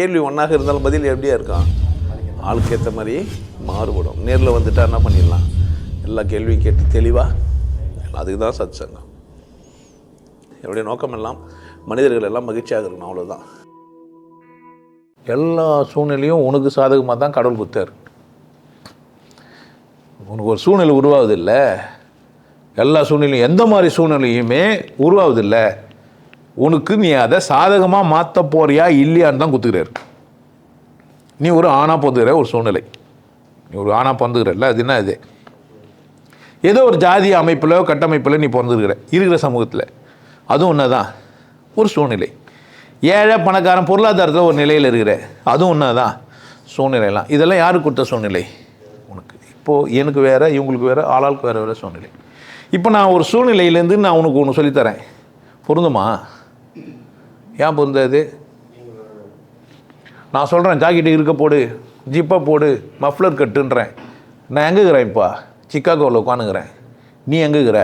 கேள்வி ஒன்றாக இருந்தாலும் பதில் எப்படியா இருக்கான் ஆளுக்கு ஏற்ற மாதிரி மாறுபடும். நேரில் வந்துட்டா என்ன பண்ணிடலாம்? எல்லா கேள்வியும் கேட்டு தெளிவாக அதுக்கு தான் சத் சங்கம் என்னுடைய நோக்கம் எல்லாம் மனிதர்கள் எல்லாம் மகிழ்ச்சியாக இருக்கணும் அவ்வளோதான் எல்லா சூழ்நிலையும் உனக்கு சாதகமாக தான் கடவுள் கொடுத்தாரு. உனக்கு ஒரு சூழ்நிலை உருவாகுது இல்லை எல்லா சூழ்நிலையும் எந்த மாதிரி சூழ்நிலையுமே உருவாகுது இல்லை உனக்கு நீ அதை சாதகமாக மாற்ற போறியா இல்லையான்னு தான் குத்துக்கிறாரு. நீ ஒரு ஆணாக பொந்துகிற ஒரு சூழ்நிலை. நீ ஒரு ஆணாக பிறந்துக்கிறல்ல அது என்ன இது? ஏதோ ஒரு ஜாதி அமைப்பிலோ கட்டமைப்பில் நீ பிறந்துருக்கிற இருக்கிற சமூகத்தில். அதுவும் ஒன்று தான் ஒரு சூழ்நிலை. ஏழை பணக்காரன் பொருளாதாரத்தில் ஒரு நிலையில் இருக்கிற அதுவும் ஒன்று தான் சூழ்நிலைலாம் இதெல்லாம் யாருக்கு கொடுத்த சூழ்நிலை? உனக்கு. இப்போது எனக்கு வேறு இவங்களுக்கு வேறு ஆளாளுக்கு வேறு வேறு சூழ்நிலை. இப்போ நான் ஒரு சூழ்நிலையிலேருந்து நான் உனக்கு ஒன்று சொல்லித்தரேன். பொருந்துமா? ஏன் பொருந்தாது? நான் சொல்கிறேன் ஜாக்கெட்டு இருக்க போடு ஜிப்பாக போடு மஃப்ளர் கட்டுன்றேன். நான் எங்கே இருக்கிறேன் இப்போ? சிக்காகோவில் உட்காந்துக்கிறேன் நீ எங்கே இருக்கிற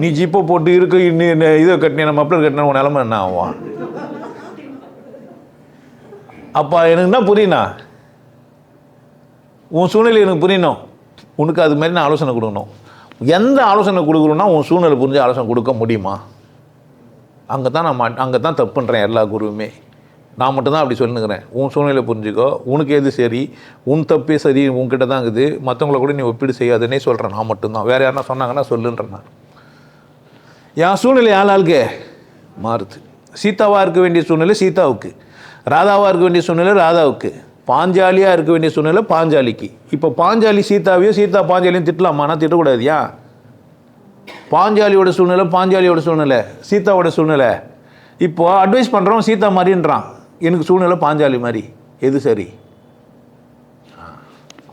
நீ ஜிப்பை போட்டு இருக்க இன்னும் இதை கட்டின மஃப்ளர் கட்டின உன் நிலமை என்ன ஆகும்? அப்பா எனக்கு என்ன புரியணா உன் சூழ்நிலை எனக்கு புரியணும். உனக்கு அது மாதிரி நான் ஆலோசனை கொடுக்கணும். எந்த ஆலோசனை கொடுக்கணும்னா உன் சூழ்நிலை புரிஞ்சு ஆலோசனை கொடுக்க முடியுமா? அங்கே தான் நான் அங்கே தான் தப்பு பண்ணுறேன் எல்லா குருவுமே. நான் மட்டும்தான் அப்படி சொல்லுங்கிறேன். உன் சூழ்நிலை புரிஞ்சுக்கோ. உனக்கு எது சரி? உன் தப்பே சரி உன்கிட்ட தான் இருக்குது. மற்றவங்கள கூட நீ ஒப்பீடு செய்யாதுன்னே சொல்கிறேன் நான் மட்டும்தான். வேறு யாருனா சொன்னாங்கன்னா சொல்லுன்றேன் நான். என் சூழ்நிலை ஆளாளுக்கு மாறுது. சீதாவாக இருக்க வேண்டிய சூழ்நிலை சீதாவுக்கு. ராதாவாக இருக்க வேண்டிய சூழ்நிலை ராதாவுக்கு. பாஞ்சாலியாக இருக்க வேண்டிய சூழ்நிலை பாஞ்சாலிக்கு. இப்போ பாஞ்சாலி சீதாவையும் சீதா பாஞ்சாலியும் திட்டலாமானா திட்டக்கூடாது ஏன் பாஞ்சாலியோட சூழ்நிலை பாஞ்சாலியோட சூழ்நிலை சீதாவோட சூழ்நிலை. இப்போ அட்வைஸ் பண்ணுறோம் சீதா மாதிரின்றான். எனக்கு சூழ்நிலை பாஞ்சாலி மாதிரி. எது சரி?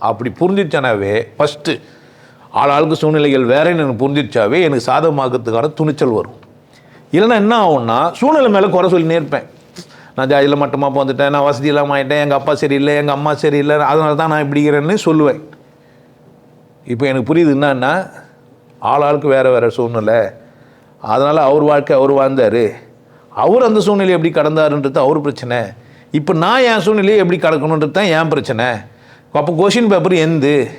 அப்படி புரிஞ்சிச்சானாவே ஃபஸ்ட்டு ஆளாளுக்கு சூழ்நிலைகள் வேறேன்னு எனக்கு புரிஞ்சிச்சாவே எனக்கு சாதகமாக்கிறதுக்கான துணிச்சல் வரும். இல்லைன்னா என்ன ஆகும்னா சூழ்நிலை மேலே குறை சொல்லினே இருப்பேன். நான் ஜாதியில் மட்டமாக போந்துட்டேன் நான் வசதி இல்லாமல் ஆகிட்டேன் எங்கள் அப்பா சரியில்லை எங்கள் அம்மா சரியில்லை அதனால தான் நான் இப்படிங்கிறேன்னு சொல்லுவேன். இப்போ எனக்கு புரியுது என்னன்னா ஆளாளுக்கு வேறு வேறு சூழ்நிலை. அதனால் அவர் வாழ்க்கை அவர் வாழ்ந்தார். அவர் அந்த சூழ்நிலையை எப்படி கடந்தாருன்றது அவர் பிரச்சனை. இப்போ நான் என் சூழ்நிலையை எப்படி கடக்கணுன்றது தான் என் பிரச்சனை. அப்போ கொஷின் பேப்பர் எந்து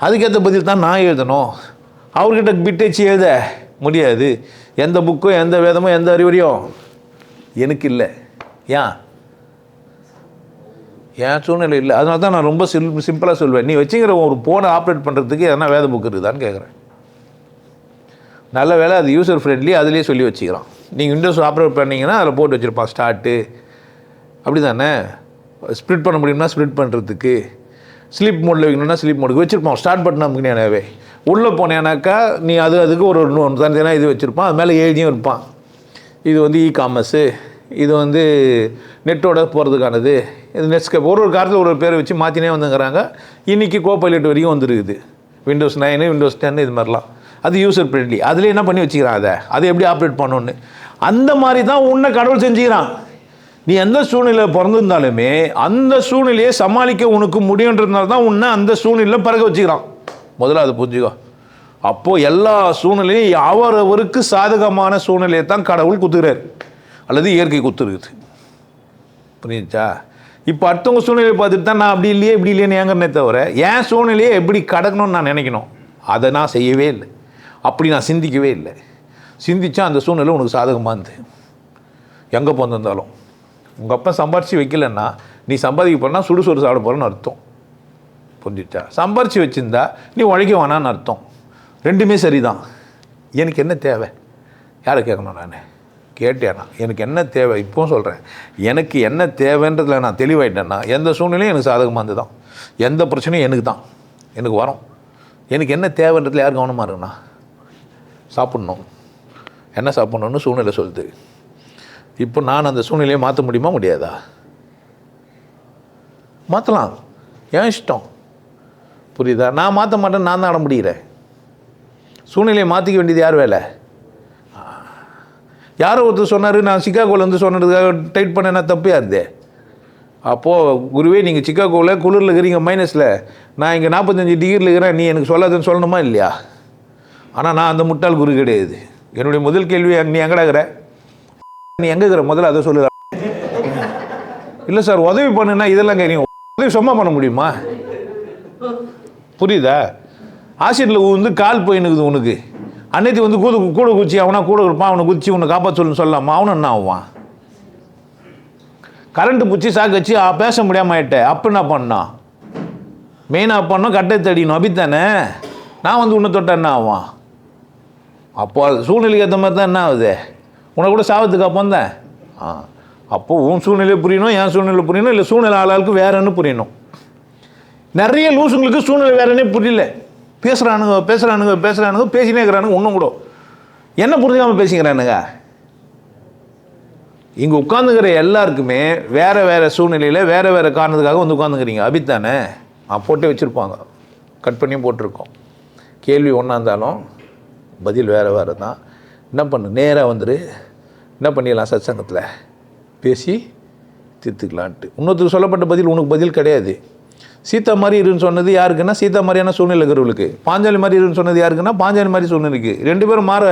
அதுக்கேற்ற பதில் தான் நான் எழுதணும். அவர்கிட்ட பிட்டச்சு எழுத முடியாது. எந்த புக்கும் எந்த வேதமும் எந்த அறிவுரையும் எனக்கு இல்லை. ஏன்? என் சூழ்நிலை இல்லை. அதனால தான் நான் ரொம்ப சிம் சிம்பிளாக சொல்வேன். நீ வச்சுக்கிற ஒரு ஃபோனை ஆப்ரேட் பண்ணுறதுக்கு எதனா வேத புக் இருக்குதான்னு கேட்குறேன் நல்ல வேலை அது யூசர் ஃப்ரெண்ட்லி அதுலேயே சொல்லி வச்சுக்கிறான் நீங்கள் விண்டோஸ் ஆப்ரேட் பண்ணீங்கன்னா அதில் போட்டு வச்சுருப்பான் ஸ்டார்ட்டு அப்படி தானே ஸ்ப்ளிட் பண்ண முடியும்னா ஸ்ப்ளிட் பண்ணுறதுக்கு ஸ்லீப் மோடில் வைக்கணும்னா ஸ்லீப் மோடுக்கு வச்சுருப்பான் ஸ்டார்ட் பட்டன் அமுக்கினேனாவே உள்ளே போனேனாக்கா நீ அது அதுக்கு ஒரு ஒன்று தனித்தனியாக இது வச்சுருப்பான். அது மேலே எழுதியும் இருப்பான். இது வந்து இ காமர்ஸு இது வந்து நெட்டோட போகிறதுக்கானது இது நெட்ஸ்கேப் ஒரு ஒரு காலத்தில் ஒரு ஒரு பேரை வச்சு மாற்றினே வந்துங்கிறாங்க. இன்றைக்கி கோபைலட் வரைக்கும் வந்துருக்குது. விண்டோஸ் நைனு விண்டோஸ் டென்னு இது மாதிரிலாம். அது யூசர் ஃப்ரெண்ட்லி அதில் என்ன பண்ணி வச்சுக்கிறான் அதை? அதை எப்படி ஆப்ரேட் பண்ணணுன்னு அந்த மாதிரி தான் உன்னை கடவுள் செஞ்சுக்கிறான். நீ எந்த சூழ்நிலையில் பிறந்திருந்தாலுமே அந்த சூழ்நிலையை சமாளிக்க உனக்கு முடியுன்றதுனால தான் உன்னை அந்த சூழ்நிலையில் பிறக்க வச்சுக்கிறான். முதல்ல அது புரிஞ்சுக்கோ. அப்போது எல்லா சூழ்நிலையும் அவரவருக்கு சாதகமான சூழ்நிலையை தான் கடவுள் குத்துகிறார். அல்லது இயற்கை குத்துருக்குது புரியுச்சா இப்போ அடுத்தவங்க சூழ்நிலையை பார்த்துட்டு தான் நான் அப்படி இல்லையே இப்படி இல்லையேன்னு ஏங்கன்னே தவிர என் சூழ்நிலையை எப்படி கடக்கணும்னு நான் நினைக்கணும். அதை நான் செய்யவே இல்லை. அப்படி நான் சிந்திக்கவே இல்லை. சிந்தித்தா அந்த சூழ்நிலை உனக்கு சாதகமாக இருந்து. எங்கே போந்திருந்தாலும் உங்கள் அப்பா சம்பாரித்து வைக்கலன்னா நீ சம்பாதிக்க போனால் சுடுசோறு சாப்பிட போகிறேன்னு அர்த்தம். புரிஞ்சுச்சா? சம்பாரித்து வச்சுருந்தா நீ உழைக்க வேணான்னு அர்த்தம். ரெண்டுமே சரிதான். எனக்கு என்ன தேவை? யாரை கேட்கணும் நான்? கேட்டேனா எனக்கு என்ன தேவை? இப்போவும் சொல்கிறேன் எனக்கு என்ன தேவைன்றதில் நான் தெளிவாயிட்டேன்னா எந்த சூழ்நிலையும் எனக்கு சாதகமாக இருந்து தான் எந்த பிரச்சனையும் எனக்கு தான். எனக்கு வரும். எனக்கு என்ன தேவைன்றதில் யார் கவனமாக இருக்குண்ணா சாப்பிட்ணும். என்ன சாப்பிட்ணுன்னு சூழ்நிலை சொல்லுது. இப்போ நான் அந்த சூழ்நிலையை மாற்ற முடியுமா முடியாதா? மாற்றலாம் ஏன் இஷ்டம். புரியுதா? நான் மாற்ற மாட்டேன் நான் தான் அட முடிகிறேன் சூழ்நிலையை மாற்றிக்க வேண்டியது யார் வேலை? யாரோ ஒருத்தர் சொன்னார் நான் சிக்காகோலேருந்து சொன்னதுக்காக டைட் பண்ண என்ன தப்பு இருந்தே அப்போது குருவே நீங்கள் சிக்காகோவில் குளிரில் இருக்கிறீங்க மைனஸில் நான் இங்கே நாற்பத்தஞ்சு டிகிரியில் இருக்கிறேன் நீ எனக்கு சொல்லாதுன்னு சொல்லணுமா இல்லையா? ஆனால் நான் அந்த முட்டாள் குரு கிடையாது. என்னுடைய முதல் கேள்வி நீ எங்கடாகிற இருக்கிற? நீ எங்கே இருக்கிற? முதல்ல அதை சொல்லு. இல்லை சார் உதவி பண்ணுன்னா இதெல்லாம் கேட்குறீங்க உதவி சும்மா பண்ண முடியுமா? புரியுதா? ஆசிட்டில் வந்து கால் போயினுக்குது உனக்கு. அன்னைக்கு வந்து கூட கூட குச்சி அவனா கூட இருப்பான் அவனை குச்சி உன்னை காப்பாற்ற சொல்லு சொல்லலாமா அவனும் என்ன ஆவான்? கரண்ட்டு பிடிச்சி சாக்கு வச்சு பேச முடியாமல் ஆயிட்டேன் அப்போ என்ன பண்ணான் மெயினாக பண்ணோம் கட்டை தடிக்கணும். அப்படித்தானே? நான் வந்து உன்னை தொட்ட என்ன ஆவான்? அப்போ அது சூழ்நிலைக்கு ஏற்ற மாதிரி தான் என்ன ஆகுது? உனக்கு கூட சாபத்துக்கு அப்போ தான். ஆ அப்போ உன் சூழ்நிலை புரியணும் என் சூழ்நிலை புரியணும் இல்லை சூழ்நிலை ஆளாளுக்கு வேறன்னு புரியணும்? நிறைய லூசுங்களுக்கு சூழ்நிலை வேறனே புரியல. பேசுகிறானுங்க பேசுகிறானுங்க பேசுகிறானுங்க பேசினே இருக்கிறானுங்க ஒன்றும் கூட. என்ன புரிஞ்சுக்காமல் பேசிக்கிறானுங்க? இங்கே உட்காந்துக்கிற எல்லாருக்குமே வேறு வேறு சூழ்நிலையில் வேறு வேறு காரணத்துக்காக வந்து உட்காந்துக்கிறீங்க அபித்தானே நான் போட்டே வச்சுருப்பாங்க. கட் பண்ணியும் போட்டிருக்கோம். கேள்வி ஒன்றா இருந்தாலும் பதில் வேறு வேறு தான். என்ன பண்ணு? நேராக வந்துடு என்ன பண்ணிடலாம் சத்சங்கத்தில்? பேசி தீர்த்துக்கலான்ட்டு. இன்னொருத்தருக்கு சொல்லப்பட்ட பதில் உனக்கு பதில் கிடையாது. சீதா மாதிரி இருன்னு சொன்னது யாருக்குன்னா சீதா மாதிரியான சூழ்நிலை இருக்கிறவளுக்கு பாஞ்சாலி மாதிரி இருன்னு சொன்னது யாருக்குன்னா பாஞ்சாலி மாதிரி சூழ்நிலைக்கு. ரெண்டு பேரும் மாற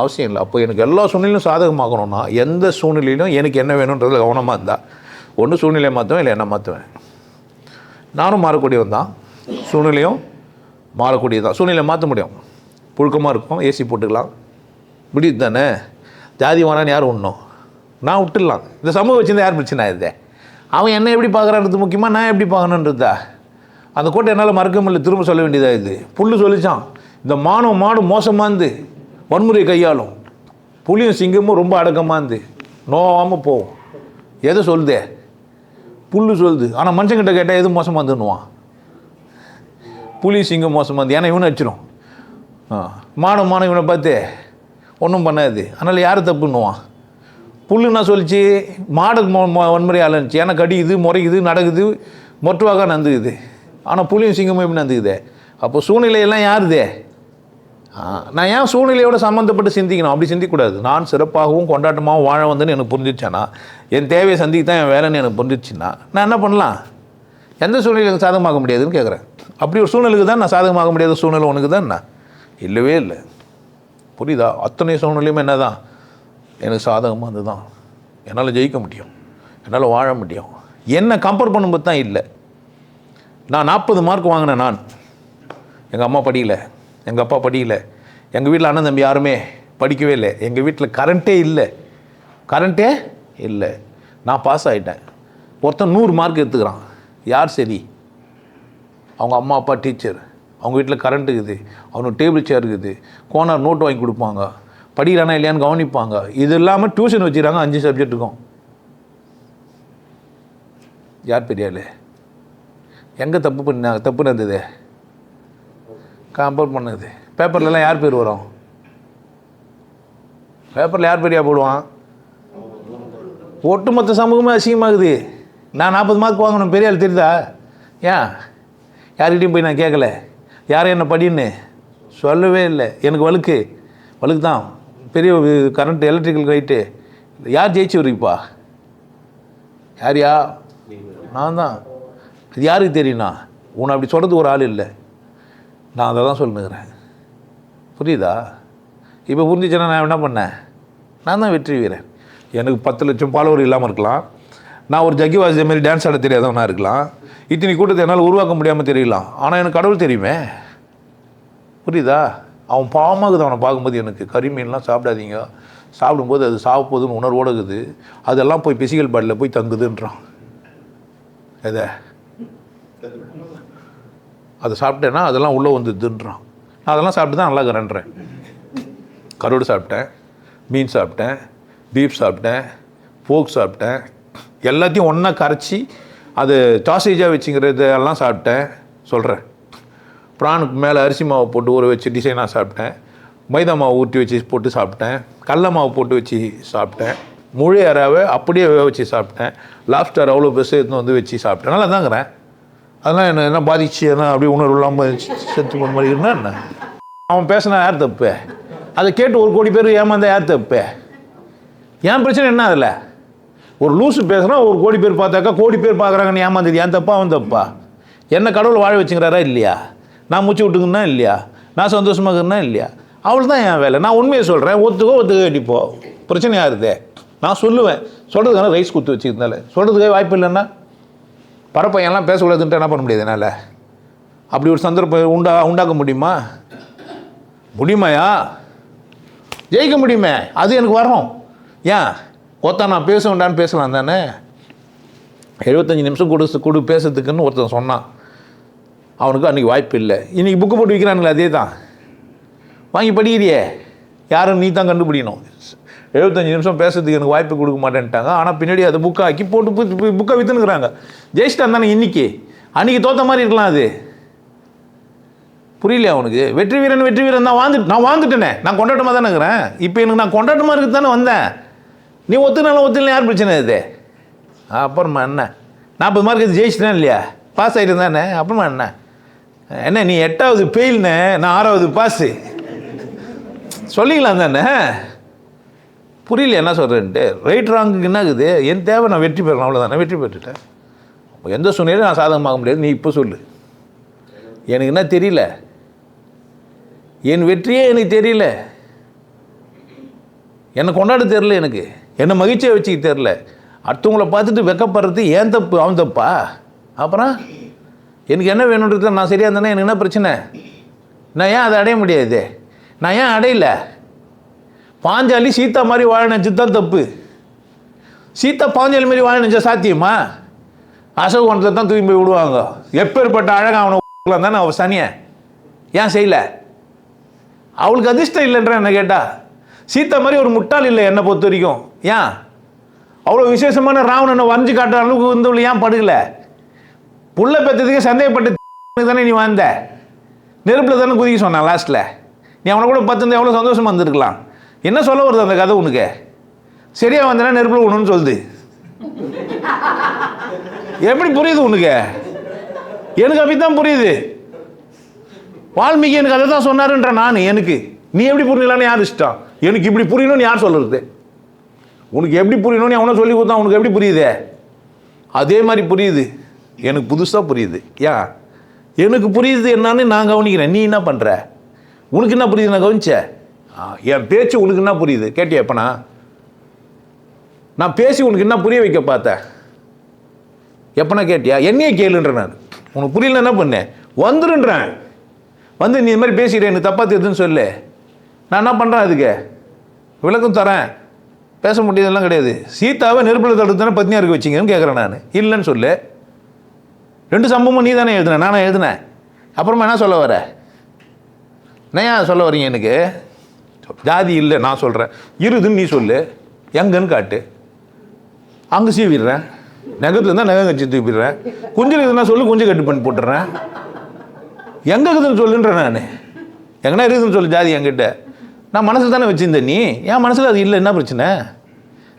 அவசியம் இல்லை. அப்போ எனக்கு எல்லா சூழ்நிலையும் சாதகமாக்கணும்னா எந்த சூழ்நிலையிலும் எனக்கு என்ன வேணுன்றது கவனமாக இருந்தால் ஒன்று சூழ்நிலையை மாற்றுவேன் இல்லை என்ன மாற்றுவேன் நானும் மாறக்கூடியவன் தான். சூழ்நிலையும் மாறக்கூடியது தான் சூழ்நிலையை மாற்ற முடியும். புழுக்கமாக இருக்கும் ஏசி போட்டுக்கலாம். முடியுது தானே? ஜாதி வானான்னு யார் உண்ணும்? நான் விட்டுடலாம். இந்த சமூகம் வச்சுருந்தா யார் பிரச்சனை இது அவன் என்ன எப்படி பார்க்குறான்றது முக்கியமாக நான் எப்படி பார்க்கணுன்றதா? அந்த கோட்டை என்னால் மறக்க முடியல. திரும்ப சொல்ல வேண்டியதாக இது? புல்லு சொல்லிச்சான். இந்த மானம் மாடு மோசமாக இருந்து வன்முறை கையாளும். புலியும் சிங்கமும் ரொம்ப அடக்கமாக இருந்து நோவாமல் போகும். எதை சொல்லுதே? புல்லு சொல்லுது. ஆனால் மனுஷங்கிட்ட கேட்டால் எது மோசமாக இருந்துன்னுவான் புலி சிங்கம் மோசமாக இருந்து ஏன்னா இவனை வச்சிடும் ஆ. மானம் மானம் இவனை பார்த்து ஒன்றும் பண்ணாது. அதனால் யார் தப்புன்னுவான்? புல்லு என்ன சொல்லிச்சு மாடுக்கு வன்முறை ஆளுச்சு எனக்கு இருந்துச்சு ஏன்னா முறைக்குது நடக்குது மொட்டுவாக நந்துக்குது. ஆனால் புலியும் சிங்கமும் எப்படி நந்துக்குதே? அப்போ சூழ்நிலையெல்லாம் யாருதே? நான் ஏன் சூழ்நிலையோட சம்மந்தப்பட்டு சிந்திக்கணும்? அப்படி சிந்திக்கக்கூடாது. நான் சிறப்பாகவும் கொண்டாட்டமாகவும் வாழ வந்தேன்னு எனக்கு புரிஞ்சிச்சேன்னா என் தேவையை சந்திக்க தான் என் வேலைன்னு எனக்கு புரிஞ்சிச்சுன்னா நான் என்ன பண்ணலாம்? எந்த சூழ்நிலை எனக்கு சாதகமாக்க முடியாதுன்னு கேட்குறேன் அப்படி ஒரு சூழ்நிலைக்கு தான் நான் சாதகமாக முடியாத சூழ்நிலை உனக்கு தான் என்ன? இல்லவே இல்லை. புரியுதா? அத்தனை சூழ்நிலையுமே என்ன தான் எனக்கு சாதகமாக அது தான் என்னால் ஜெயிக்க முடியும். என்னால் வாழ முடியும். என்ன கம்பேர் பண்ணும்போது தான் இல்லை. நான் நாற்பது மார்க் வாங்கினேன் நான். எங்கள் அம்மா படிக்கல. எங்கள் அப்பா படிக்கல. எங்கள் வீட்டில் அண்ணன் தம்பி யாருமே படிக்கவே இல்லை. எங்கள் வீட்டில் கரண்ட்டே இல்லை. கரண்ட்டே இல்லை. நான் பாஸ் ஆகிட்டேன் ஒருத்தன் நூறு மார்க் எடுத்துக்கிறான். யார் சரி அவங்க அம்மா அப்பா டீச்சர் அவங்க வீட்டில் கரண்ட் இருக்குது. அவனுக்கு டேபிள் சேர் இருக்குது. கோனார் நோட் வாங்கி கொடுப்பாங்க. படிக்கிறானா இல்லையான்னு கவனிப்பாங்க. இது இல்லாமல் டியூஷன் வச்சுக்கிறாங்க அஞ்சு சப்ஜெக்ட் இருக்கும் யார் பெரியாள்? எங்கே தப்பு பண்ணாங்க தப்பு நடந்தது? கம்பேர் பண்ணது. பேப்பர்லலாம் யார் பேர் வரும்? பேப்பரில் யார் பெரியா போடுவான்? ஒட்டுமொத்த சமூகமே அசிங்கமாகுது. நான் நாற்பது மார்க் வாங்கணும். பெரிய ஆள் தெரியுதா? ஏன்? யார்கிட்டையும் போய் நான் கேட்கல. யார் என்ன படின்னு? சொல்லவே இல்லை. எனக்கு வழுக்கு. வழுக்கு தான் பெரிய கரண்ட் எலக்ட்ரிக்கல் ரைட்டு யார் ஜெயிச்சு வருப்பா யார்யா நான் தான் இது யாருக்கு தெரியும்னா? உன்னை அப்படி சொல்கிறது ஒரு ஆள் இல்லை. நான் அதை தான் சொல்லுங்கிறேன் புரியுதா? இப்போ புரிஞ்சிச்சுன்னா நான் என்ன பண்ணேன்? நான் தான் வெற்றி வீரன். எனக்கு பத்து லட்சம் ஃபாலோவர் இல்லாமல் இருக்கலாம். நான் ஒரு ஜக்கி வாசித்த மாதிரி டான்ஸ் ஆட தெரியாதவனாக இருக்கலாம். இத்தனை கூட்டத்தை என்னால் உருவாக்க முடியாமல் தெரியலாம். ஆனால் எனக்கு கடவுள் தெரியுமே. புரியுதா? அவன் பாவமாகுது அவனை பார்க்கும்போது எனக்கு. கறிமீன்லாம் சாப்பிடாதீங்க. சாப்பிடும்போது அது சாப்பிடுதுன்னு உணர்வோடு இருக்குது. அதெல்லாம் போய் பிசிக்கல் பாடியில் போய் தங்குதுன்றான். எதை? அதை சாப்பிட்டேன்னா அதெல்லாம் உள்ளே வந்துதுன்றான். நான் அதெல்லாம் சாப்பிட்டு தான் நல்லா இருக்கிறேன்றேன். கருடு சாப்பிட்டேன் மீன் சாப்பிட்டேன் பீஃப் சாப்பிட்டேன் போக் சாப்பிட்டேன் எல்லாத்தையும் ஒன்றா கரைச்சி அது சாசேஜாக வச்சுங்கிறது எல்லாம் சாப்பிட்டேன். சொல்கிறேன் ப்ரானுக்கு மேலே அரிசி மாவு போட்டு ஊற வச்சு டிசைனாக சாப்பிட்டேன். மைதா மாவு ஊற்றி வச்சு போட்டு சாப்பிட்டேன். கடல மாவு போட்டு வச்சு சாப்பிட்டேன். முழு அறாவை அப்படியே வேக வச்சு சாப்பிட்டேன். லாப்ஸ்டர் அவ்வளோ பெருசு எடுத்துன்னு வந்து வச்சு சாப்பிட்டேன். நல்லா தாங்கிறேன். அதெல்லாம் என்ன என்ன பாதிச்சு என்ன அப்படியே உணர்வு இல்லாமல் செத்து போன மாதிரி இருந்தா என்ன? அவன் பேசினா யார் தப்பு? அதை கேட்டு ஒரு கோடி பேர் ஏமாந்தா யார் தப்பு? என் பிரச்சனை என்ன அதில்? ஒரு லூசு பேசுனா ஒரு கோடி பேர் பார்த்தாக்கா கோடி பேர் பார்க்குறாங்கன்னு ஏமாந்தது ஏன் தப்பா அவன் தப்பா? என்ன கடவுள் வாழ வச்சுக்கிறாரா இல்லையா? நான் மூச்சு விட்டுங்கன்னா இல்லையா? நான் சந்தோஷமாக இருக்கிறேன்னா இல்லையா? அவள் தான் என் வேலை. நான் உண்மையை சொல்கிறேன் ஒத்துக்கோ ஒத்துக்க அடிப்போ பிரச்சனை யாருதே நான் சொல்லுவேன். சொல்கிறதுக்கான ரைஸ் குத்து வச்சுருந்தால சொல்கிறதுக்கே வாய்ப்பு இல்லைன்னா பரப்பையெல்லாம் பேசக்கூடாதுன்ட்டு என்ன பண்ண முடியாது என்னால்? அப்படி ஒரு சந்தர்ப்பம் உண்டா உண்டாக்க முடியுமா? முடியுமாயா? ஜெயிக்க முடியுமே. அது எனக்கு வரும். ஏன்? ஒருத்தன் நான் பேச வேண்டான்னு பேசலாம் தானே? எழுபத்தஞ்சு நிமிஷம் கொடு கொடு பேசுறதுக்குன்னு ஒருத்தன் சொன்னான். அவனுக்கு அன்றைக்கி வாய்ப்பு இல்லை. இன்றைக்கி புக்கு போட்டு விற்கிறானுங்களே அதே தான் வாங்கி படிக்கிறியே. யாரும் நீ தான் கண்டுபிடிக்கணும். எழுபத்தஞ்சு நிமிஷம் பேசுறதுக்கு எனக்கு வாய்ப்பு கொடுக்க மாட்டேன்ட்டாங்க. ஆனால் பின்னாடி அதை புக்காக்கி போட்டு புக்கை விற்றுனுக்குறாங்க ஜெயிச்சிட்டான் தானே இன்றைக்கி அன்றைக்கி தோத்த மாதிரி இருக்கலாம் அது. புரியல அவனுக்கு வெற்றி வீரன் வெற்றி வீரன் தான் வாழ்ந்துட்டு நான் வாழ்ந்துட்டேனே. நான் கொண்டாட்டமாக தானே இருக்கிறேன் இப்போ எனக்கு நான் கொண்டாட்டமாக இருக்கு தானே வந்தேன். நீ ஒத்துனாலும் ஒத்துலாம் யார் பிரச்சனை இது? அப்புறமா என்ன? நாற்பது மார்க் ஜெயிச்சிட்டேன் இல்லையா? பாஸ் ஆகிட்டு தானே? அப்புறமா என்ன? என்ன நீ எட்டாவது ஃபெயில்னு நான் ஆறாவது பாஸு சொல்லிக்கலாம் தானே? புரியல என்ன சொல்கிறேன்ட்டு ரைட் ராங்குக்கு என்ன ஆகுது? என் தேவை நான் வெற்றி பெறணும். அவ்வளோதானே வெற்றி பெற்றுட்டேன். எந்த சூழ்நிலையும் நான் சாதகமாக முடியாது. நீ இப்போ சொல்லு. எனக்கு என்ன தெரியல? என் வெற்றியே எனக்கு தெரியல. என்னை கொண்டாட தெரில எனக்கு. என்னை மகிழ்ச்சியை வச்சுக்க தெரில அடுத்தவங்களை பார்த்துட்டு வெக்கப்படுறது ஏன் தப்பு அவன் தப்பா? அப்புறம் எனக்கு என்ன வேணுன்றது நான் சரியாக இருந்தேன்னா எனக்கு என்ன பிரச்சனை? நான் ஏன் அதை அடைய முடியாது? நான் ஏன் அடையல? பாஞ்சாலி சீதா மாதிரி வாழ நினச்சது தான் தப்பு. சீதா பாஞ்சாலி மாதிரி வாழ நினச்சா சாத்தியமா? அசோகவனத்தில் தான் தூக்கி போய் விடுவாங்க. எப்பேற்பட்ட அழகாக அவனை தானே அவள் சனியை ஏன் செய்யல? அவளுக்கு அதிர்ஷ்டம் இல்லைன்ற என்ன கேட்டால் சீதா மாதிரி ஒரு முட்டாள் இல்லை என்னை பொறுத்த வரைக்கும். ஏன்? அவ்வளோ விசேஷமான ராவணனை வரைஞ்சு காட்டுற அளவுக்கு வந்து ஏன் படுகல புள்ள பெற்றதுக்கு சந்தேகப்பட்டு தானே நீ வந்த? நெருப்பில் தானே குதிக்க சொன்னான் லாஸ்ட்டில் நீ அவனை கூட பார்த்துருந்தா எவ்வளோ சந்தோஷமாக இருந்திருக்கலாம். என்ன சொல்ல வருது அந்த கதை உனக்கு? சரியாக வந்தேன்னா நெருப்பில் விடணும்னு சொல்லுது. எப்படி புரியுது உனக்கு? எனக்கு அப்படி தான் புரியுது. வால்மீகி எனக்கு அதை தான் சொன்னாருன்ற நான் எனக்கு. நீ எப்படி புரியலான்னு யார் இஷ்டம்? எனக்கு இப்படி புரியணும்னு யார் சொல்கிறது உனக்கு எப்படி புரியணும்னு அவனை சொல்லி கொடுத்தா உனக்கு எப்படி புரியுதே? அதே மாதிரி புரியுது. எனக்கு புதுசாக புரியுது. ஏன் எனக்கு புரியுது என்னன்னு நான் கவனிக்கிறேன். நீ என்ன பண்ணுற உனக்கு என்ன புரியுது? நான் கவனிச்சேன் என் பேச்சு உனக்கு என்ன புரியுது? கேட்டியா எப்பனா நான் பேசி உனக்கு என்ன புரிய வைக்க பார்த்தேன் எப்பனா கேட்டியா? என்னையே கேளுன்ற நான். உனக்கு புரியல என்ன பண்ணேன் வந்துருன்றேன். வந்து நீ இந்த மாதிரி பேசிக்கிறேன் எனக்கு தப்பாக தெரியுதுன்னு சொல்லு. நான் என்ன பண்ணுறேன் அதுக்கு? விளக்கம் தரேன். பேச முடியாதெல்லாம் கிடையாது. சீதாவை நெருப்பில் தடுத்தானே பத்னியாக இருக்க வச்சிங்கன்னு கேட்குறேன் நான். இல்லைன்னு சொல்லு. ரெண்டு சம்பவமும் நீ தானே எழுதுன. நானே எழுதுனேன். அப்புறமா என்ன சொல்ல வர? ஏன் சொல்ல வரீங்க எனக்கு? ஜாதி இல்லை நான் சொல்கிறேன் இருதுன்னு நீ சொல்லு. எங்கன்னு காட்டு. அங்கே சீவிடுறேன். நகத்துல இருந்தால் நகம் கட்சி தூக்கிடுறேன். குஞ்சு இருக்குதுன்னா சொல்லு குஞ்சு கட்டு பண்ணி போட்டுறேன் எங்கே இருக்குதுன்னு சொல்லுன்றேன் நான். எங்கன்னா இருக்குதுன்னு சொல்லு ஜாதி என்கிட்ட. நான் மனசில் தானே வச்சிருந்தேன் நீ. என் மனசில் அது இல்லை என்ன பிரச்சனை?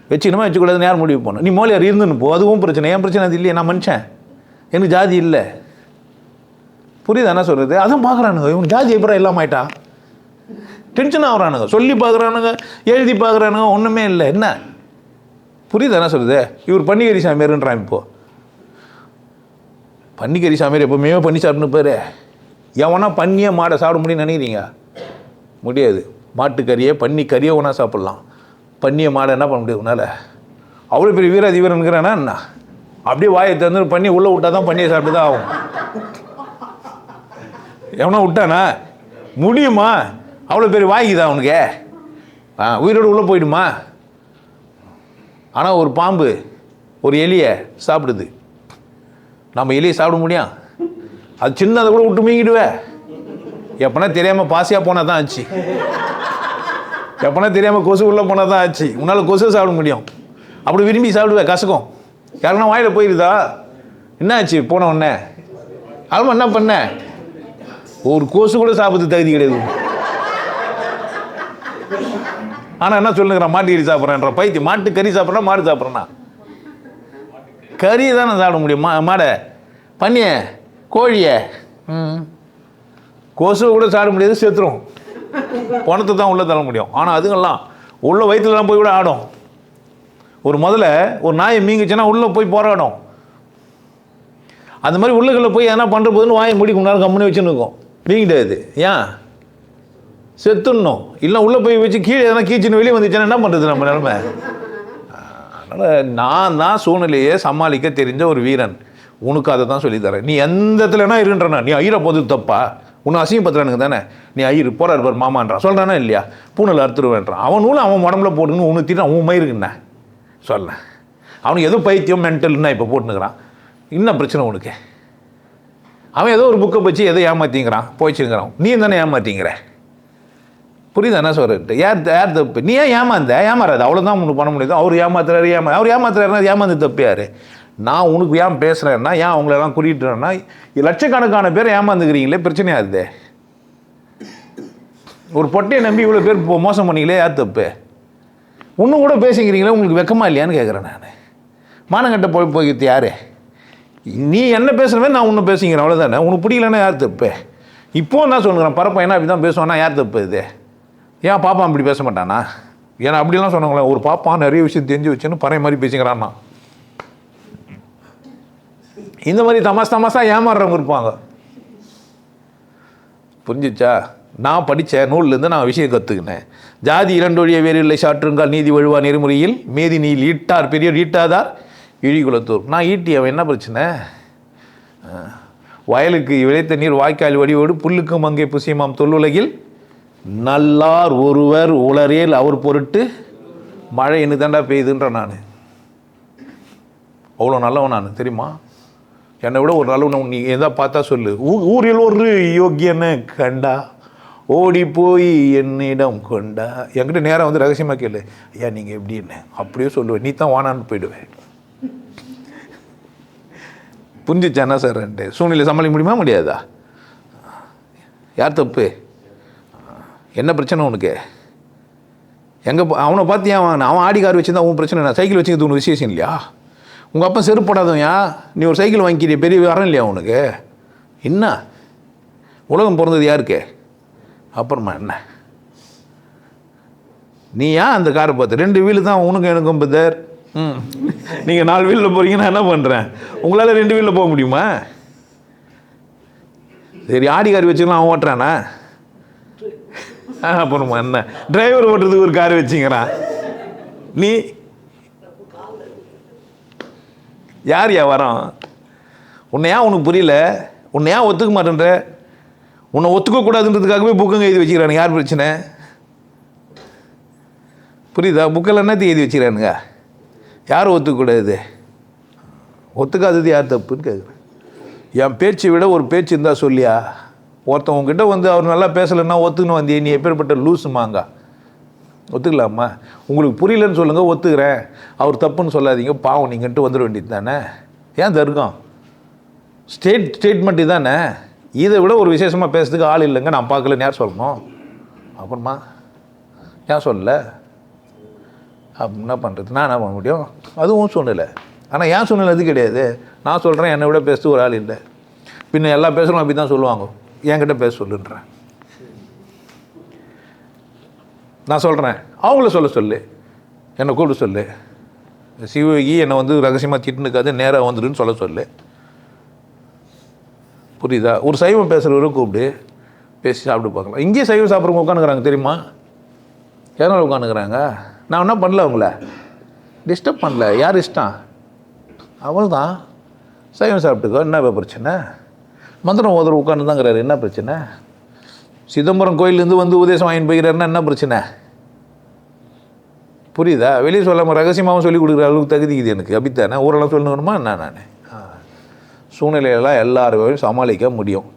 வச்சுக்கணுமா வச்சுக்கூடாதுன்னு யார் முடிவு போகணும் நீ மோலியார் இருந்துன்னு போ அதுவும் பிரச்சனை. ஏன் பிரச்சனை அது இல்லையே நான் மனுஷன். எனக்கு ஜாதி இல்லை. புரியுதா என்ன சொல்கிறது அதான் பார்க்குறானுங்க இவன் ஜாதி எப்படி எல்லாம் ஆயிட்டான் டென்ஷன் ஆகுறானுங்க. சொல்லி பார்க்குறானுங்க எழுதி பார்க்குறானுங்க ஒன்றுமே இல்லை. என்ன? புரியுதா என்ன சொல்கிறது இவர் பன்னிகரி சாமியாருன்றான் இப்போது பன்னிக்கறி சாமியார் எப்போவுமே பண்ணி சாப்பிட்னு பேர். எவனா பண்ணியே மாடை சாப்பிட முடியும்னு நினைக்கிறீங்க? முடியாது. மாட்டுக்கறியை பன்னி கறியை ஒன்றா சாப்பிட்லாம். பன்னியை மாடை என்ன பண்ண முடியும் உன்னால்? அவ்வளோ பெரிய வீராதி வீரனுங்கிறானா என்ன? அப்படியே வாயை திறந்து பண்ணி உள்ளே விட்டா தான் பண்ணியை சாப்பிட்டு தான் ஆகும். எவனா விட்டானா? முடியுமா? அவ்வளோ பெரிய வாய்க்குதா அவனுக்கு ஆ உயிரோடு உள்ளே போயிடுமா? ஆனால் ஒரு பாம்பு ஒரு எலியை சாப்பிடுது. நம்ம எலியை சாப்பிட முடியும் அது சின்னதை கூட விட்டு மீங்கிடுவேன் எப்பனா தெரியாமல் பாசியாக போனால் தான் ஆச்சு. எப்பனா தெரியாமல் கொசு உள்ளே போனால் தான் ஆச்சு. உன்னால் கொசு சாப்பிட முடியும். அப்படி விரும்பி சாப்பிடுவேன் கசக்கும். யாருன்னா வாயில் போயிருதா? என்ன ஆச்சு போன உடனே. ஆல்மா என்ன பண்ண? ஒரு கொசு கூட சாப்பிட்றது தகுதி கிடையாது. ஆனால் என்ன சொல்லுங்கிறான் மாட்டு கறி சாப்பிட்றேன்ற. பைத்தி மாட்டு கறி சாப்பிட்றேன் மாடு சாப்பிட்றேன்னா. கறி தானே சாப்பிட முடியும். மா மாடை. பண்ணிய கோழிய. ம். கொசு கூட சாப்பிட முடியாது செத்துரும். பணத்தை தான் உள்ளே தள்ள முடியும். ஆனால் அதுங்கெல்லாம் உள்ள வயிற்றுலாம் போய் கூட ஆடும். ஒரு முதல்ல ஒரு நாயை மீங்கிச்சுன்னா உள்ளே போய் போராடும். அந்த மாதிரி உள்ளுக்குள்ளே போய் எதனா பண்ணுற போதுன்னு வாயை மூடி கொண்டாரு கம்முன்னு வச்சுன்னு இருக்கும். மீங்கிட்டாது ஏன்? செத்துடணும். இல்லை உள்ளே போய் வச்சு கீழே எதனா கீச்சுன்னு வெளியே வந்துச்சுன்னா என்ன பண்ணுறது நம்ம நிலமை? அதனால் நான் தான் சூழ்நிலையை சமாளிக்க தெரிஞ்ச ஒரு வீரன். உனக்கு அதை தான் சொல்லித்தரேன் நீ எந்த இடத்துலனா இருன்றனா? நீ ஐயரை போது தப்பா? உன்னை அசிங்கப்படுத்துறானுங்க தானே? நீ ஐயர் போறாரு பாரு மாமான்றான். சொல்கிறானா இல்லையா? பூனல் அறுத்துருவேன்றான். அவன் நூலும் அவன் உடம்புல போட்டுன்னு உணர்த்திட்டு அவன் மயிருக்குண்ணே சொல்ல. அவனுக்கு ஏதோ பைத்தியம் மென்டல்னா இப்போ போட்டுனுக்கிறான். என்ன பிரச்சனை உனக்கு? அவன் ஏதோ ஒரு புக்கை வச்சு எதை ஏமாத்திங்கிறான். போய்ச்சுங்கிறான் நீ தானே ஏமாத்திங்கிற. புரியுதா என்ன சொல்கிறது யார் யார் தப்பு? நீ ஏன் ஏமாந்த? ஏமாறாது. அவ்வளோதான் ஒன்று பண்ண முடியாது. அவர் ஏமாத்துறாரு ஏமா அவர் ஏமாத்துறாருன்னா ஏமாந்து தப்பு யார்? நான் உனக்கு ஏன் பேசுகிறேன்னா ஏன் அவங்களெல்லாம் குறியிட்டுறேன்னா லட்சக்கணக்கான பேர் ஏமாந்துக்கிறீங்களே பிரச்சனையாக அது ஒரு பொட்டையை நம்பி இவ்வளோ பேர் இப்போ மோசம் பண்ணீங்களே யார் தப்பு? ஒன்றும் கூட பேசிக்கிறீங்களே உங்களுக்கு வெக்கமா இல்லையான்னு கேட்குறேன் நான். மானங்கட்ட போய் போய்கிறது யார்? நீ என்ன பேசுகிறவே நான் ஒன்று பேசிக்கிறேன் அவ்வளோதானே உனக்கு பிடிக்கலன்னா யார் தப்பு? இப்போ நான் சொல்லுறேன் பரப்பா என்ன அப்படி தான் பேசுவானா யார் தப்பு இது? ஏன் பாப்பா அப்படி பேச மாட்டானா? ஏன்னா அப்படிலாம் சொன்னாங்களே ஒரு பாப்பா நிறைய விஷயம் தெரிஞ்சு வச்சுன்னு பறைய மாதிரி பேசிக்கிறான்னா. இந்த மாதிரி தமாஸ் தமாஸாக ஏமாறுறவங்க இருப்பாங்க. புரிஞ்சிச்சா? நான் படித்த நூல்லேருந்து நான் விஷயம் கற்றுக்கினேன் ஜாதி இரண்டொழிய வேறு இல்லை சாற்றுங்கால் நீதி வழுவா நெறிமுறையில் மேதி நீல் ஈட்டார் பெரிய ஈட்டாதார் இழிகுலத்தூர். நான் ஈட்டி அவன் என்ன பிரச்சனை? வயலுக்கு விளைத்த நீர் வாய்க்கால் வடிவோடு புல்லுக்கும் மங்கை புசியமாம் தொல்லுலகில். நல்லார் ஒருவர் உளரேல் அவர் பொருட்டு மழை என்னதாண்டா பெய்யுதுன்ற நான். அவ்வளோ நல்லவன் நான் தெரியுமா? என்னை விட ஒரு நல்லவன் நீ எதா பார்த்தா சொல்லு. ஊ- ஊரில் ஒரு யோக்கியனை கண்டா ஓடி போய் என்னிடம் கொண்டா. என்கிட்ட நேரம் வந்து ரகசியமாக கேளு. ஐயா நீங்கள் எப்படின்னு? அப்படியே சொல்லுவேன். நீ தான் வானான்னு போயிடுவேன் புரிஞ்சிச்சானா சார் சார் சூழ்நிலை சமாளிக்க முடியுமா முடியாதா? யார் தப்பு? என்ன பிரச்சனை உனக்கு? எங்கே அவனை பார்த்து அவன் அவன் ஆடி கார் வச்சுருந்தா அவன் பிரச்சனை நான் சைக்கிள் வச்சுக்கிறது உனக்கு விசேஷம் இல்லையா? உங்கள் அப்பா செருப்பு போடாதவன்யா நீ ஒரு சைக்கிள் வாங்கிக்கிறிய பெரிய வரம் இல்லையா உனக்கு? என்ன? உலகம் பிறந்தது யாருக்கு? அப்புறமா என்ன? நீ ஏன் அந்த காரை பார்த்து? ரெண்டு வீலு தான் உனக்கும் எனக்கும் பதர் ம். நீங்கள் நாலு வீலில் போகிறீங்கன்னா என்ன பண்ணுறேன் உங்களால் ரெண்டு வீலில் போக முடியுமா? சரி ஆடி கார் வச்சுக்கலாம் அவன் ஓட்டுறானா? அப்புறமா என்ன? டிரைவர் ஓட்டுறதுக்கு ஒரு கார் வச்சுங்கிறான். நீ யார் யா வரோம் உன்னை ஏன் உனக்கு புரியல? உன்னை ஏன் ஒத்துக்க மாட்டேன்ற? உன்னை ஒத்துக்க கூடாதுன்றதுக்காகவே புக்குங்க எழுதி வச்சுக்கிறானுங்க. யார் பிரச்சனை? புரியுதா? புக்கில் என்னத்தை எழுதி வச்சுக்கிறானுங்க? யார் ஒத்துக்கக்கூடாது ஒத்துக்காதது யார் தப்புன்னு கேட்குறேன் என் பேச்சை விட ஒரு பேச்சு இருந்தால் சொல்லியா? ஒருத்தவங்க உங்ககிட்ட வந்து அவர் நல்லா பேசலைன்னா ஒத்துக்கணும் வந்தியே நீ எப்பேற்பட்ட லூஸுமாங்க ஒத்துக்கலாமா? உங்களுக்கு புரியலன்னு சொல்லுங்கள் ஒத்துக்கிறேன். அவர் தப்புன்னு சொல்லாதீங்க பாவம் நீங்கன்ட்டு வந்துட வேண்டியது தானே? ஏன் தருக்கம்? ஸ்டேட் ஸ்டேட்மெண்ட்டு தானே இதை விட ஒரு விசேஷமாக பேசுறதுக்கு ஆள் இல்லைங்க நான் பார்க்கலன்னு யார் சொல்லணும்? அப்புறமா? ஏன் சொல்லல? அப்ப என்ன பண்ணுறது நான் என்ன பண்ண முடியும்? அதுவும் சூழ்நிலை. ஆனால் ஏன் சூழ்நிலை அது கிடையாது. நான் சொல்கிறேன் என்னை விட பேசுறது ஒரு ஆள் இல்லை. பின்ன எல்லா பேசுகிறோம் அப்படி தான் சொல்லுவாங்க. என்கிட்ட பேச சொல்லுன்றேன். நான் சொல்கிறேன் அவங்கள சொல்ல சொல்லு. என்னை கூப்பிட சொல்லு. சிவகி என்னை வந்து ரகசியமாக திட்டுனுக்காது நேராக வந்துடுன்னு சொல்ல சொல்லு. புரியுதா? ஒரு சைவம் பேசுகிறவரை கூப்பிடு. பேசி சாப்பிட்டு பார்க்கலாம். இங்கேயே சைவம் சாப்பிட்றவங்க உட்காந்துக்கிறாங்க தெரியுமா? எதனால் உட்காந்துக்கிறாங்க? நான் என்ன பண்ணல அவங்கள? டிஸ்டர்ப் பண்ணல. யார் இஷ்டம்? அவ்வளோதான் தான் சைவம் சாப்பிட்டுக்கோ. என்ன பிரச்சனை? மந்திரம் ஓதர் உட்காந்து தாங்கிறாரு என்ன பிரச்சனை? சிதம்பரம் கோயிலேருந்து வந்து உபதேசம் வாங்கிட்டு போய்கிறாருன்னா என்ன பிரச்சனை? புரியுதா? வெளியே சொல்லாமல் ரகசியமாகவும் சொல்லி கொடுக்குற அளவுக்கு தகுதி இது எனக்கு. அப்படித்தானே? ஊரெல்லாம் சொல்லணுமா? என்ன நான் சூழ்நிலையெல்லாம் எல்லாரையும் சமாளிக்க முடியும்.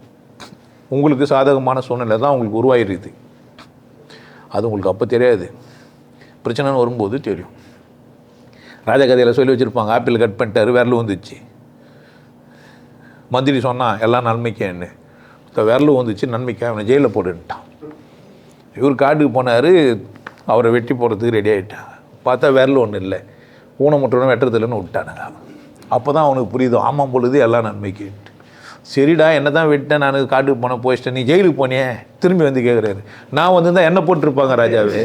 உங்களுக்கு சாதகமான சூழ்நிலை தான் உங்களுக்கு உருவாகிருக்குது. அது உங்களுக்கு அப்போ தெரியாது. பிரச்சனைன்னு வரும்போது தெரியும். ராஜகதையில் சொல்லி வச்சுருப்பாங்க ஆப்பிள் கட் பண்ணிட்டாரு விரல் வந்துச்சு மந்திரி சொன்னால் எல்லாம் நன்மைக்கு என்ன? விரல் வந்துச்சு நன்மைக்காக அவனை ஜெயிலில் போட்டுட்டான் இவர் காட்டுக்கு போனார் அவரை வெட்டி போடுறதுக்கு ரெடி ஆகிட்டாங்க பார்த்தா விரல் ஒன்றும் இல்லை. ஊனமுற்றவனை வெட்டுறதில்லைன்னு விட்டானுங்க. அப்போ தான் அவனுக்கு புரியுது ஆமாம் பொழுது எல்லாம் நன்மைக்கு. சரிடா என்ன தான் விட்டேன் நான் காட்டுக்கு போனேன் போயிட்டேன் நீ ஜெயிலுக்கு போனியே திரும்பி வந்து கேட்குறாரு நான் வந்து தான் என்ன போட்டிருப்பாங்க ராஜாவே?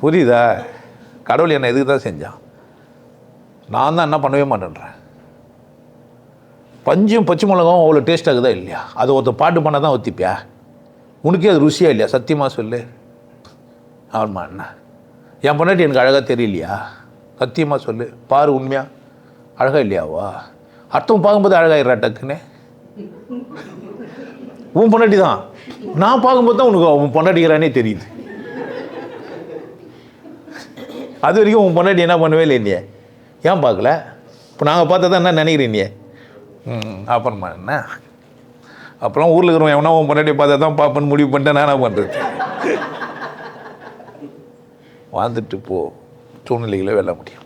புரியுதா? கடவுள் என்னை எதுக்கு தான் செஞ்சான்? நான் தான் என்ன பண்ணவே மாட்டேன்றேன். பஞ்சும் பச்சை மிளகாவும் அவ்வளோ டேஸ்ட் ஆகுதா இல்லையா? அது ஒருத்த பாட்டு பண்ணால் தான் ஒத்திப்பியா? உனக்கே அது ருசியாக இல்லையா? சத்தியமாக சொல்லு. ஆமாம் என்ன என் பொண்டாட்டி எனக்கு அழகாக தெரியலையா? சத்தியமாக சொல்லு. பாரு உண்மையாக அழகாக இல்லையாவா? அர்த்தம் பார்க்கும்போது அழகாயிடுறா டக்குன்னு. உன் பொண்டாட்டி தான். நான் பார்க்கும்போது தான் உனக்கு உன் பொண்டாட்டிக்கிறானே தெரியுது. அது வரைக்கும் உன் பொண்டாட்டி என்ன பண்ணவே இல்லை இல்லையே ஏன் பார்க்கல? இப்போ நாங்கள் பார்த்தா தான் என்ன நினைக்கிறீங்க அப்புறமா என்ன? அப்புறம் ஊரில் இருக்கிறவன் எவனா உன் பொண்டாட்டி பார்த்தா தான் பார்ப்பேன்னு முடிவு பண்ணிட்டேன் நான் என்ன பண்ணுறது வாழ்ந்துட்டு போ. சூழ்நிலைகளை வெல்ல முடியும்.